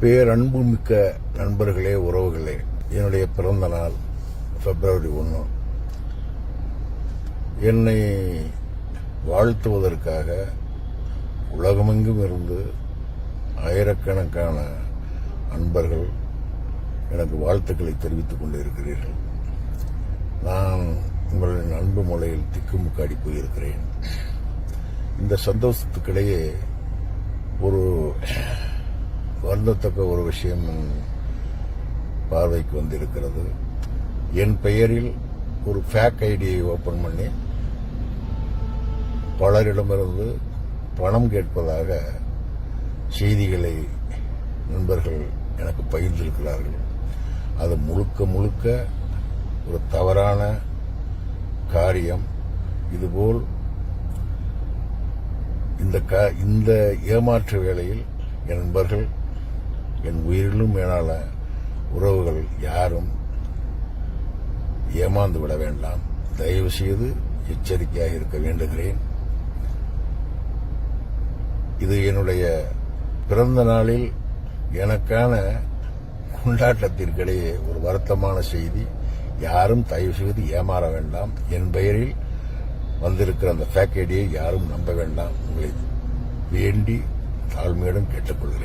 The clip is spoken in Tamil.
பேரன்பு மிக்க நண்பர்களே உறவுகளே என்னுடைய பிறந்த நாள் பிப்ரவரி ஒன்று என்னை வாழ்த்துவதற்காக உலகமெங்கும் இருந்து ஆயிரக்கணக்கான அன்பர்கள் எனக்கு வாழ்த்துக்களை தெரிவித்துக் கொண்டிருக்கிறீர்கள். நான் உங்களின் அன்பு மொழியில் திக்குமுக்காடி போயிருக்கிறேன். இந்த சந்தோஷத்துக்கிடையே ஒரு வருந்தத்தக்க ஒரு விஷயம் பார்வைக்கு வந்திருக்கிறது. என் பெயரில் ஒரு ஃபேக் ஐடியை ஓபன் பண்ணி பலரிடமிருந்து பணம் கேட்பதாக செய்திகளை நண்பர்கள் எனக்கு பகிர்ந்திருக்கிறார்கள். அது முழுக்க முழுக்க ஒரு தவறான காரியம். இதுபோல் இந்த க- இந்த ஏமாற்று வேளையில் என் நண்பர்கள் என் உயிரிலும் மேலான உறவுகள் யாரும் ஏமாந்து விட வேண்டாம். தயவு செய்து எச்சரிக்கையாக இருக்க வேண்டுகிறேன். இது என்னுடைய பிறந்த நாளில் எனக்கான கொண்டாட்டத்திற்கிடையே ஒரு வருத்தமான செய்தி. யாரும் தயவு செய்து ஏமாற வேண்டாம். என் பெயரில் வந்திருக்கிற அந்த பேக்கேடியை யாரும் நம்ப வேண்டாம். உங்களை வேண்டி தாழ்மையுடன் கேட்டுக்கொள்கிறேன்.